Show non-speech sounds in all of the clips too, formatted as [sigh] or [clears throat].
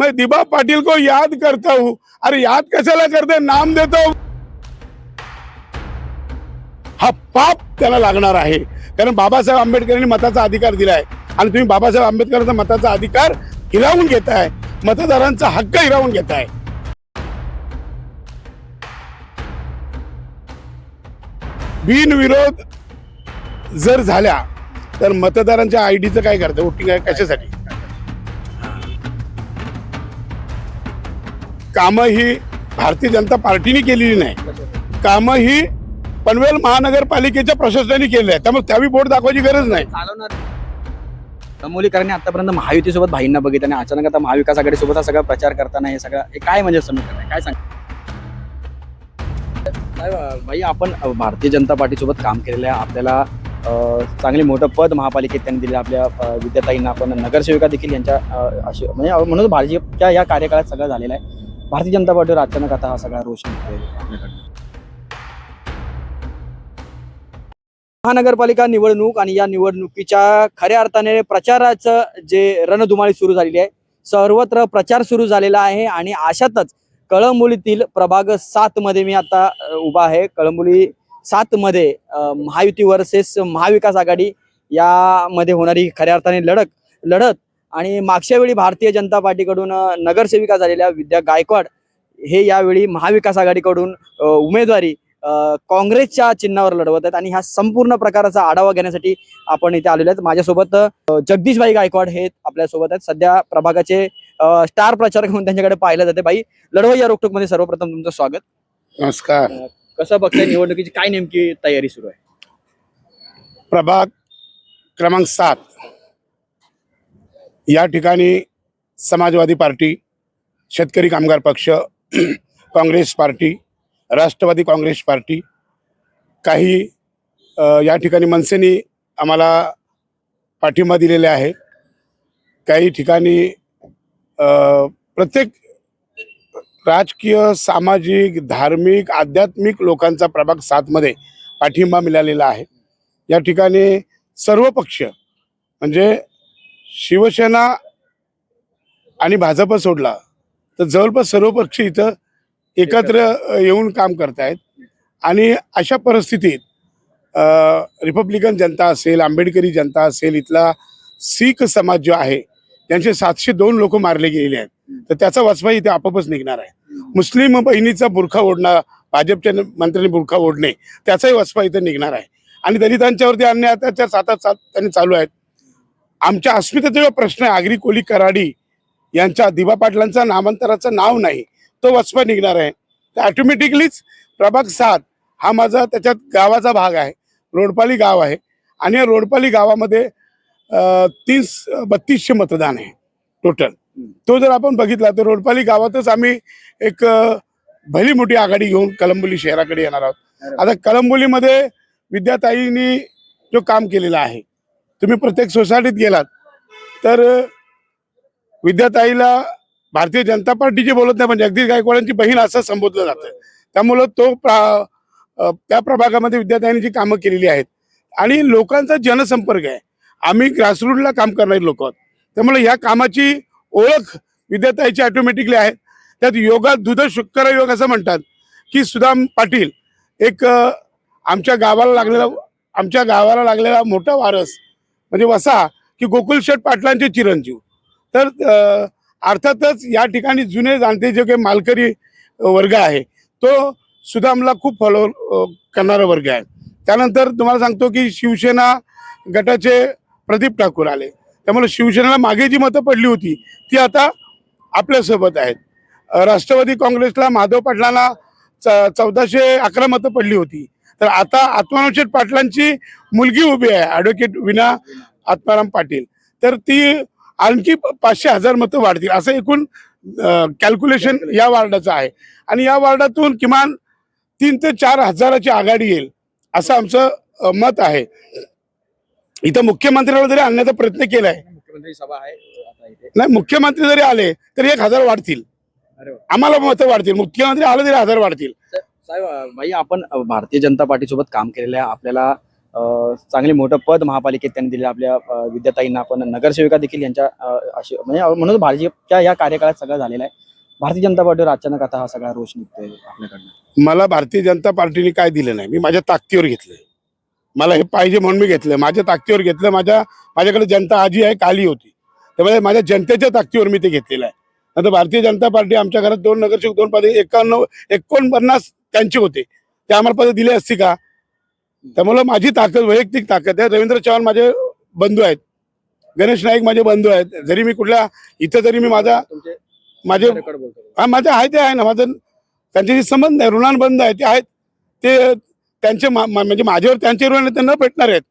मैं दिबा पाटिल को याद करता हूँ। अरे याद कशाला करते नाम देतो हा। पाप त्याला लागणार आहे. कारण बाबासाहेब आंबेडकरांनी मताचा अधिकार दिलाय आणि तुम्ही बाबासाहेब आंबेडकरांचा मताचा अधिकार हिरावून घेताय. मतदारांचा हक्क हिरावून घेताय. बिनविरोध जर झाल्या तर मतदारांच्या आयडीचं काय करतं? वोटिंग कशासाठी? कामं ही भारतीय जनता पार्टीने केलेली नाही. कामं ही पनवेल महानगरपालिकेच्या प्रशासनाने केली आहे त्यामुळे त्यावेळी बोट दाखवायची गरज नाही. चालवणार. आतापर्यंत महायुतीसोबत भाईंना बघितलं आणि अचानक आता महाविकास आघाडीसोबत हा सगळा प्रचार करताना हे सगळं हे काय म्हणजे समीकरण आहे? काय सांग भाई आपण भारतीय जनता पार्टीसोबत काम केलेलं आहे. आपल्याला चांगले मोठं पद महापालिकेत त्यांनी दिलं आपल्या अं, विद्याताईंना आपण नगरसेविका देखील यांच्या अशी म्हणजे म्हणून भाजपच्या या कार्यकाळात सगळं झालेलं आहे. भारतीय जनता पार्टीवर अचानक आता हा सगळा रोष निघतोय. आपल्याकडे महानगरपालिका निवडणूक आणि या निवडणुकीच्या खऱ्या अर्थाने प्रचाराचं जे रणधुमाळी सुरू झालेली आहे सर्वत्र प्रचार सुरू झालेला आहे आणि अशातच कळंबोलीतील प्रभाग सात मध्ये मी आता उभा आहे. कळंबोली सात मध्ये महायुती वर्सेस महाविकास आघाडी यामध्ये होणारी खऱ्या अर्थाने लढत लढत आणि मागच्या वेळी भारतीय जनता पार्टीकडून नगरसेविका झालेल्या विद्या गायकवाड हे यावेळी महाविकास आघाडीकडून उमेदवारी काँग्रेसच्या चिन्हावर लढवत आहेत. आणि ह्या संपूर्ण प्रकाराचा आढावा घेण्यासाठी आपण इथे आलेलो आहेत. माझ्यासोबत अ, जगदीशभाई गायकवाड हे आपल्यासोबत आहेत. सध्या प्रभागाचे स्टार प्रचारक म्हणून त्यांच्याकडे पाहिलं जाते. बाई लढवई या रोकटोकमध्ये सर्वप्रथम तुमचं स्वागत. नमस्कार. कसं बघताय निवडणुकीची काय नेमकी तयारी सुरू आहे? प्रभाग क्रमांक सात. या ठिकाणी समाजवादी party Shetkari Kamgar Paksha [clears throat] Congress party Rashtravadi Congress party काही या ठिकाणी मनसेनी आम्हाला पाठिंबा दिलेला आहे. काही ठिकाणी प्रत्येक राजकीय सामाजिक धार्मिक आध्यात्मिक लोकांचा प्रभाग सातमध्ये पाठिंबा मिळालेला आहे. या ठिकाणी सर्व पक्ष म्हणजे शिवसेना आणि भाजप सोडला तर जवळपास सर्व पक्ष इथं एकत्र येऊन काम करतायत. आणि अशा परिस्थितीत रिपब्लिकन जनता असेल आंबेडकरी जनता असेल इथला सीख समाज जो आहे त्यांचे सातशे दोन लोक मारले गेलेले आहेत. तर त्याचा वाचवा इथे आपोआपच निघणार आहे. मुस्लिम बहिणीचा बुरखा ओढणं भाजपच्या मंत्र्यांनी बुरखा ओढणे त्याचाही वाचवा इथे निघणार आहे. आणि दलितांच्यावरती अन्याय अत्याचार सातात सात त्यांनी चालू आहेत. आमच्या अस्मितेचा जो प्रश्न आहे. आगरी कोली कराडी यांच्या दिबा पाटलांचा नामांतराचं नाव नाही. तो वचपा निघणार आहे. तर ऑटोमॅटिकलीच प्रभाग सात हा माझा त्याच्यात गावाचा भाग आहे. रोडपाली गाव आहे. आणि या रोडपाली गावामध्ये तीस बत्तीसशे मतदान आहे. टोटल तो जर आपण बघितला तर रोडपाली गावातच आम्ही एक भली मोठी आघाडी घेऊन कलंबोली शहराकडे येणार आहोत. आता कलंबोलीमध्ये विद्याताईंनी जो काम केलेला आहे तुम्ही प्रत्येक सोसायटीत गेलात. तर विद्याताईला भारतीय जनता पार्टीची बोलत नाही म्हणजे जगदीश गायकवाडांची बहीण असं संबोधलं जातं त्यामुळं तो प्रा- त्या प्रभागामध्ये विद्याताईंनी जी कामं केलेली आहेत आणि लोकांचा जनसंपर्क आहे. आम्ही ग्रासरूटला काम करणारे लोक आहोत. त्यामुळे ह्या कामाची ओळख विद्याताईची ऑटोमॅटिकली आहे. त्यात योगात दुध शुक्र योग असं म्हणतात की सुदाम पाटील एक आमच्या गावाला लागलेला आमच्या गावाला लागलेला मोठा वारस म्हणजे वसा की गोकुल शेठ पाटलांचे चिरंजीव. तर अर्थातच या ठिकाणी जुने जाणते जे काही मालकरी वर्ग आहे तो सुद्धा आम्हाला खूप फॉलो करणारा वर्ग आहे. त्यानंतर तुम्हाला सांगतो की शिवसेना गटाचे प्रदीप ठाकूर आले. त्यामुळे शिवसेनेला मागे जी मतं पडली होती ती आता आपल्यासोबत आहेत. राष्ट्रवादी काँग्रेसला माधव पाटलांना च- चौदाशे अकरा मतं पडली होती. तर आता आत्माराम पाटलांची मुलगी उभी आहे ॲडव्होकेट विना आत्माराम पाटील. तर ती आणखी पाचशे हजार मतं वाढतील असं एकूण कॅल्क्युलेशन या वार्डाचं आहे. आणि या वार्डातून किमान तीन ते चार हजाराची आघाडी येईल असं आमचं मत आहे. इथं मुख्यमंत्र्याला जरी आणण्याचा प्रयत्न केलाय नाही मुख्यमंत्री जरी आले तरी एक हजार वाढतील. आम्हाला मतं वाढतील मुख्यमंत्री आले तरी हजार वाढतील. साहेब भाई आपण भारतीय जनता पार्टीसोबत काम केलेलं आहे आपल्याला अं, चांगले मोठं पद महापालिकेत त्यांनी दिले आपल्या विद्याताईंना पण नगरसेविका देखील यांच्या अशी म्हणजे म्हणून भाजपच्या या कार्यकाळात सगळं झालेलं आहे. भारतीय जनता पार्टीवर अचानक आता हा सगळा रोष निघतोय आपल्याकडनं. मला भारतीय जनता पार्टीने काय दिलं नाही. मी माझ्या ताकदीवर घेतलंय. मला हे पाहिजे म्हणून मी घेतलं माझ्या ताकदीवर घेतलं माझ्या माझ्याकडे जनता आजी आहे काली होती. त्यामुळे माझ्या जनतेच्या ताकदीवर मी ते घेतलेलं आहे. आता भारतीय जनता पार्टी आमच्या घरात दोन नगरसेवक दोन पदे एकावन्न एकोणपन्नास त्यांचे होते. ते आम्हाला पदे दिले असती का? त्यामुळे माझी ताकद वैयक्तिक ताकद आहे. रवींद्र चव्हाण माझे बंधू आहेत. गणेश नाईक माझे बंधू आहेत. जरी मी कुठल्या इथं जरी मी माझा माझे. हा माझे आहे ते आहे ना. माझं त्यांच्याशी संबंध आहे ऋणानुबंध आहे ते आहेत. ते त्यांचे म्हणजे माझ्यावर त्यांचे ऋण आहे ते न भेटणार आहेत.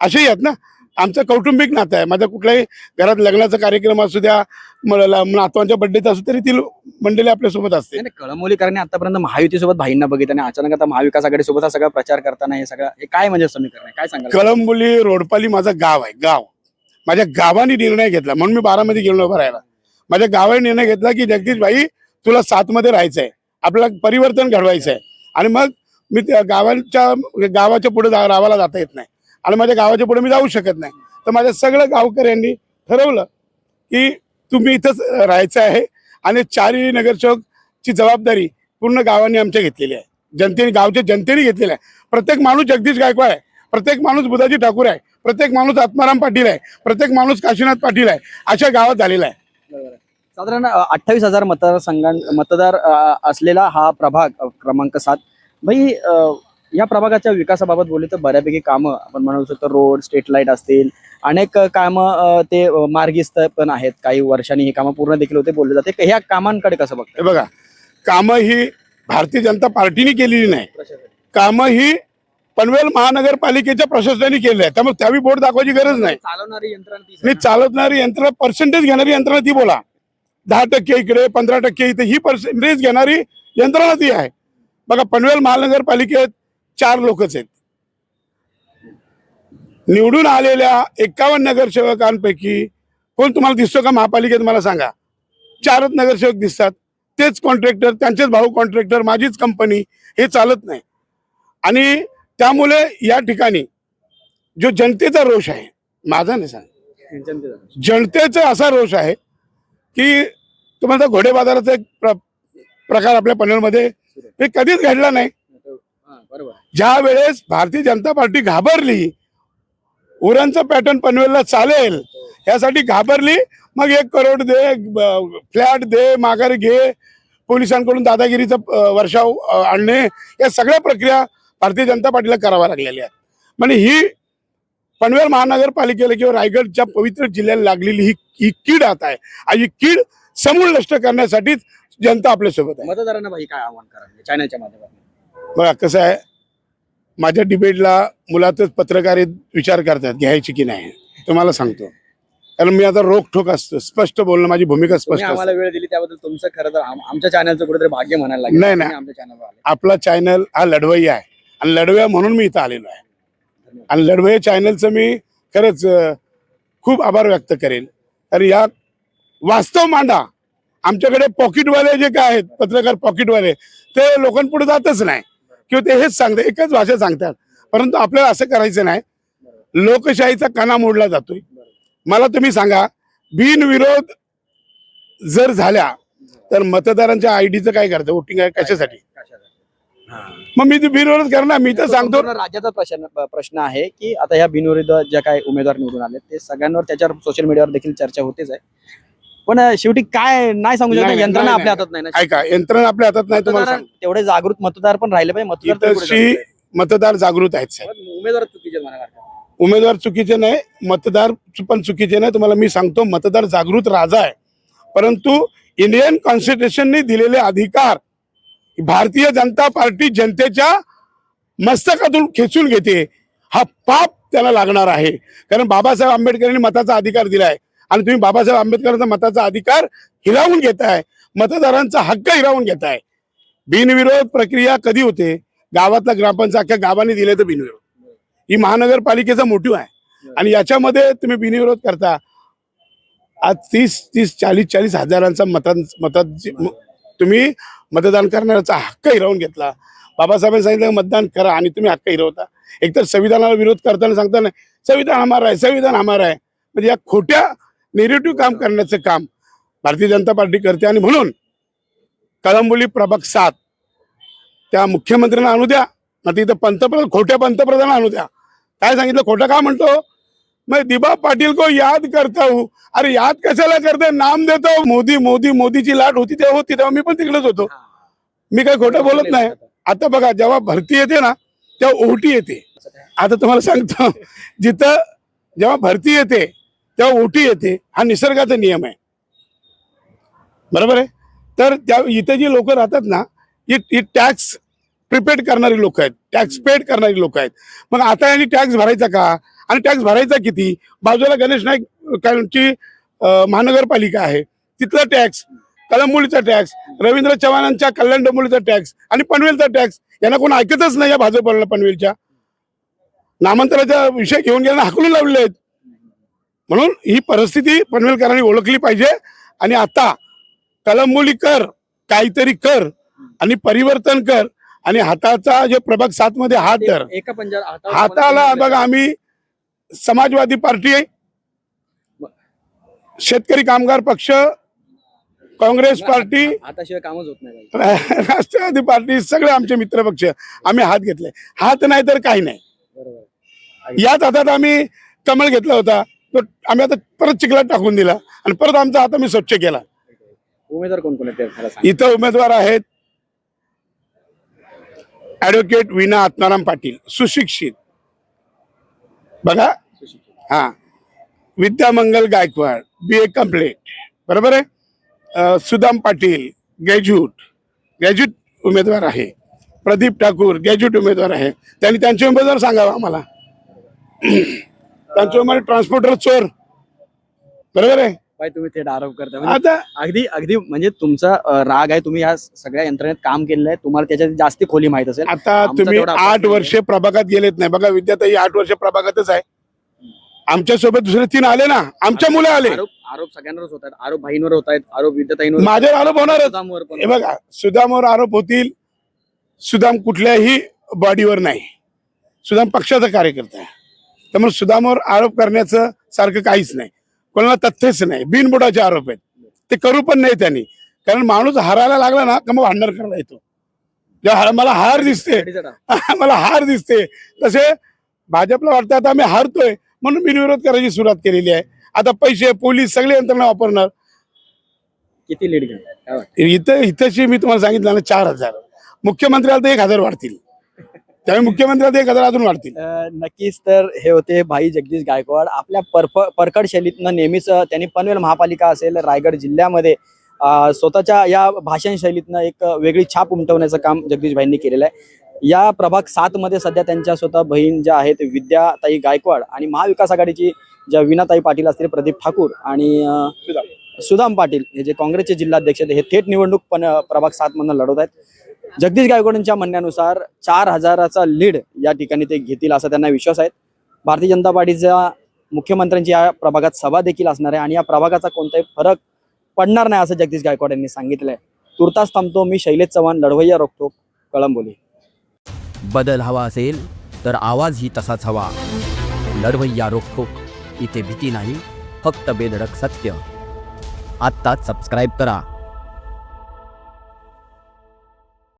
असेही आहेत ना? आमचं कौटुंबिक नातं आहे. माझ्या कुठल्याही घरात लग्नाचा कार्यक्रम असू द्या नातवांच्या बड्डेचा असू तरी ती मंडळी आपल्यासोबत असते. कळमोलीकरांनी आतापर्यंत महायुतीसोबत भाईंना बघितलं आणि अचानक आता महाविकास आघाडीसोबत हा सगळा प्रचार करताना हे सगळं हे काय म्हणजे समीकरण काय सांगाल? कळंबोली रोडपाली माझं गाव आहे गाव. माझ्या गावाने निर्णय घेतला. म्हणून मी बारामध्ये गेलो उभा राहायला. माझ्या गावाने निर्णय घेतला की जगदीश भाई तुला सातमध्ये राहायचं आहे आपल्याला परिवर्तन घडवायचं आहे आणि मग मी गावाच्या गावाच्या पुढे जा गावाला जाता येत नाही. आणि माझ्या गावाच्या पुढे मी जाऊ शकत नाही. तर माझ्या सगळ्या गावकऱ्यांनी ठरवलं की तुम्ही इथंच राहायचं आहे आणि चारही नगरसेवकची जबाबदारी पूर्ण गावाने आमच्या घेतलेली आहे. जनतेने गावच्या जनतेने घेतलेली आहे. प्रत्येक माणूस जगदीश गायकवाड आहे. प्रत्येक माणूस बुधाजी ठाकूर आहे. प्रत्येक माणूस आत्माराम पाटील आहे. प्रत्येक माणूस काशीनाथ पाटील आहे. अशा गावात झालेला आहे. साधारण अठ्ठावीस हजार मतदारसंघां मतदार असलेला हा प्रभाग क्रमांक सात. भाई या प्रभागाच्या विकासाबाबत बोलले तर बऱ्यापैकी कामं आपण म्हणू शकतो रोड स्ट्रीट लाइट असतील अनेक कामं ते मार्गिस्त पण आहेत. काही वर्षांनी ही कामं पूर्ण देखील होते बोलले जाते. ह्या कामांकडे कसं बघतं बघा कामं ही भारतीय जनता पार्टीने केलेली नाही. कामं ही पनवेल महानगरपालिकेच्या प्रशासनाने केली आहे. त्यामुळे त्यावेळी बोर्ड दाखवायची गरज नाही. चालवणारी यंत्रणा. चालवणारी यंत्रणा पर्सेंटेज घेणारी यंत्रणा ती बोला. दहा टक्के इकडे पंधरा टक्के इथे ही पर्सेंटेज घेणारी यंत्रणा ती आहे. बघा पनवेल महानगरपालिकेत चार लोकच आहेत. निवडून आलेल्या एकावन्न नगरसेवकांपैकी कोण तुम्हाला दिसतो का महापालिकेत मला सांगा. चारच नगरसेवक दिसतात. तेच कॉन्ट्रॅक्टर त्यांचेच भाऊ कॉन्ट्रॅक्टर माझीच कंपनी हे चालत नाही. आणि त्यामुळे या ठिकाणी जो जनतेचा रोष आहे माझा नाही सांग जनतेचा. असा रोष आहे की तुम्हाला घोडे बाजाराचा एक प्र, प्रकार आपल्या पनवेलमध्ये हे कधीच घडला नाही. ज्या वेळेस भारतीय जनता पार्टी घाबरली उरणचं पॅटर्न पनवेलला चालेल यासाठी घाबरली मग एक करोड दे फ्लॅट दे माघारी घे पोलिसांकडून दादागिरीचा वर्षाव आणणे या सगळ्या प्रक्रिया भारतीय जनता पार्टीला कराव्या लागलेल्या आहेत. म्हणजे ही पनवेल महानगरपालिकेला किंवा रायगडच्या पवित्र जिल्ह्याला लागलेली ही ही कीड आता आहे. आणि ही कीड समूळ नष्ट करण्यासाठीच जनता आपल्यासोबत आहे. मतदारांना भाई काय आव्हान करा चॅनलच्या माध्यमातून. बघा कसं आहे माझ्या डिबेटला मुलातच पत्रकार विचार करतात घ्यायची की नाही. तुम्हाला सांगतो. कारण मी आता रोखठोक असतो. स्पष्ट बोलणं माझी भूमिका स्पष्ट आम्हाला वेळ दिली त्याबद्दल तुमचं खरं तर आम- आमच्या चॅनलचं कुठेतरी भाग्य म्हणायला लागेल. नाही, नाही. आमच्या आपला चॅनल हा लढवय्या आहे. आणि लढवय्या म्हणून मी इथं आलेलो आहे. आणि लढवय्या चॅनलचं मी खरंच खूप आभार व्यक्त करेन. कारण या वास्तव मांडा. आमच्याकडे पॉकेटवाले जे काय आहेत पत्रकार पॉकेटवाले ते लोकांपुढे जातच नाही. किंवा ते हेच सांगतात एकच भाषा सांगतात. परंतु आपल्याला असं करायचं नाही. लोकशाहीचा कणा मोडला जातोय. मला तुम्ही सांगा बिनविरोध जर झाल्या तर मतदारांच्या आयडीचं काय करतं? वोटिंग आहे कशासाठी? मग मी ते बिनविरोध करणार मी तर सांगतो. राज्याचा प्रश्न प्रश्न आहे की आता ह्या बिनविरोध ज्या काही उमेदवार निवडून आले ते सगळ्यांवर त्याच्यावर सोशल मीडियावर देखील चर्चा होतेच आहे. पण शेवटी काय नाही सांगू शकत नाही, यंत्रणा नाही, आपल्या. हातात नाही ना ऐका यंत्रणा आपल्या हातात नाही तुम्हाला मतदार तेवढे जागृत मतदार पण राहिले पाहिजे मतदार तरी पुढे इथंशी जाऊ मतदार जागृत आहेत साहेब. उमेदवार चुकीचे. उमेदवार चुकीचे नाही मतदार पण चुकीचे नाही तुम्हाला मी सांगतो मतदार जागृत राजा आहे. परंतु इंडियन कॉन्स्टिट्यूशनने दिलेले अधिकार भारतीय जनता पार्टी जनतेच्या मस्तकातून खेचून घेते. हा पाप त्याला लागणार आहे. कारण बाबासाहेब आंबेडकरांनी मताचा अधिकार दिलाय. आणि तुम्ही बाबासाहेब आंबेडकरांचा मताचा अधिकार हिरावून घेताय. मतदारांचा हक्क हिरावून घेताय. बिनविरोध प्रक्रिया कधी होते? गावातला ग्रामपंचायत अख्ख्या गावाने दिले तर बिनविरोध. ही महानगरपालिकेचा मोठी आहे. आणि याच्यामध्ये तुम्ही बिनविरोध करता. आज तीस तीस चाळीस चाळीस हजारांचा मतां मतात तुम्ही मतदान करण्याचा हक्क हिरावून घेतला. बाबासाहेबांनी सांगितलं मतदान करा आणि तुम्ही हक्क हिरवता. एकतर संविधानाला विरोध करताना सांगता नाही. संविधान हमार आहे संविधान हमार आहे. म्हणजे या खोट्या नेरेटिव्ह काम करण्याचं काम भारतीय जनता पार्टी करते आणि म्हणून कळंबोली प्रभाग सात त्या मुख्यमंत्र्यांना आणू द्या ना तिथं पंतप्रधान खोट्या पंतप्रधान आणू द्या. काय सांगितलं? खोटं का म्हणतो? मैं दिबा पाटील को याद करता हूँ अरे याद कशाला करते? नाम देतो. मोदी मोदी मोदीची लाट होती तेव्हा होती तेव्हा मी पण तिकडेच होतो. मी काही खोटं बोलत नाही. आता बघा जेव्हा भरती येते ना तेव्हा ओटी येते. आता तुम्हाला सांगतो जिथं जेव्हा भरती येते तेव्हा ओटी येते. हा निसर्गाचा नियम आहे. बरोबर आहे? तर त्या इथे जी लोक राहतात ना ही टॅक्स प्रिपेड करणारी लोक आहेत. टॅक्स पेड करणारी लोक आहेत. मग आता यांनी टॅक्स भरायचा का? आणि टॅक्स भरायचा किती? बाजूला गणेश नाईक ची महानगरपालिका आहे. तिथला टॅक्स कळंबोलीचा टॅक्स रवींद्र चव्हाणांच्या कल्याण डोंबिवलीचा टॅक्स आणि पनवेलचा टॅक्स यांना कोण ऐकतच नाही या भाजपला पनवेलच्या. नामांतराचा विषय घेऊन गेला हाकलून लावले आहेत. म्हणून ही परिस्थिती पनवेलकरांनी ओळखली पाहिजे. आणि आता कलंबोली कर काहीतरी कर आणि परिवर्तन कर आणि हाताचा जे प्रभाग सात मध्ये हात धर. हाताला बघा आम्ही समाजवादी पार्टी शेतकरी कामगार पक्ष काँग्रेस पार्टी हाताशिवाय कामच होत नाही. बाई. राष्ट्रवादी पार्टी सगळे आमचे मित्र पक्ष आम्ही हात घेतले. हात नाही तर काही नाही. याच हातात आम्ही कमळ घेतला होता. तो आम्ही आता परत चिखलात टाकून दिला आणि परत आमचा हात आम्ही स्वच्छ केला. उमेदवार कोण कोण आहेत इथं उमेदवार आहेत ऍडव्होकेट विना आत्माराम पाटील सुशिक्षित. बघा. हा. विद्यामंगल गायकवाड बी ए कंप्लीट बरोबर आहे? सुदाम पाटील ग्रॅज्युएट ग्रॅज्युएट उमेदवार आहे. प्रदीप ठाकूर ग्रॅज्युएट उमेदवार आहे. त्यांनी त्यांचे उमेदवार सांगावा आम्हाला. त्यांचे उमेदवार ट्रान्सपोर्टर चोर. बरोबर आहे? तुम्ही थेट आरोप करता म्हणजे आता अगदी अगदी म्हणजे तुमचा अं, राग आहे तुम्ही या सगळ्या यंत्रणेत काम केलेलं आहे. तुम्हाला त्याच्यात जास्ती खोली माहीत असेल. आता आमचा तुम्ही तेवढा अभ्यास आठ. वर्षे प्रभागात गेलेत नाही. बघा विद्याताई आठ वर्ष प्रभागातच आहे. आमच्यासोबत दुसरे तीन आले ना. आमच्या मुलं आले. आरोप आरोप सगळ्यांवरच होत आहेत. आरोप बहिणीवर होत आहेत. आरोप विद्याताईंवर माझ्यावर आरोप होणारच. सुदामवर पण हे बघा सुदामवर आरोप होतील. सुदाम कुठल्याही बॉडीवर नाही. सुदाम पक्षाचा कार्यकर्ता आहे. त्यामुळे सुदामवर आरोप करण्याचं सारखं काहीच नाही. कोणाला तथ्यच नाही. बिनबुडाचे आरोप आहेत. ते करू पण नाही त्यांनी. कारण माणूस हारायला लागला ना का मग भांडण करायला येतो? जेव्हा मला हार दिसते. [laughs] मला हार दिसते. तसे भाजपला वाटतं आता आम्ही हारतोय म्हणून बिनविरोध करायची सुरुवात केलेली आहे. आता पैसे पोलीस सगळे यंत्रणा वापरणार. किती लीड? इथं इथंची मी तुम्हाला सांगितलं ना चार हजार. मुख्यमंत्र्याला तर एक हजार वाढतील. त्यामुळे मुख्यमंत्र्याला एक हजार अजून वाढतील. नक्कीच तर हे होते भाई जगदीश गायकवाड. आपल्या परफ परकड शैलीतनं नेहमीच त्यांनी पनवेल महापालिका असेल रायगड जिल्ह्यामध्ये स्वतःच्या या भाषण शैलीतनं एक वेगळी छाप उमटवण्याचं काम जगदीश भाईंनी केलेलं आहे. या प्रभाग सात मध्ये सध्या त्यांच्या स्वतः बहीण ज्या आहेत विद्याताई गायकवाड आणि महाविकास आघाडीची ज्या विनाताई पाटील असतील प्रदीप ठाकूर आणि सुदाम. पाटील हे जे काँग्रेसचे जिल्हाध्यक्ष आहेत हे थेट निवडणूक पण प्रभाग सात मधनं लढवत आहेत. जगदीश गायकवाडांच्या म्हणण्यानुसार चार हजाराचा लीड या ठिकाणी ते घेतील असा त्यांना विश्वास आहे. भारतीय जनता पार्टीच्या मुख्यमंत्र्यांची या प्रभागात सभा देखील असणार आहे आणि या प्रभागाचा कोणताही फरक पडणार नाही असं जगदीश गायकवाड यांनी सांगितलंय. तुर्तास थांबतो मी शैलेश चव्हाण लढवय्या रोखतो कळंबोली. बदल हवा असेल तर आवाजही तसाच हवा. लढवय्या रोखतो इथे भीती नाही फक्त बेधडक सत्य. आत्ताच सबस्क्राईब करा.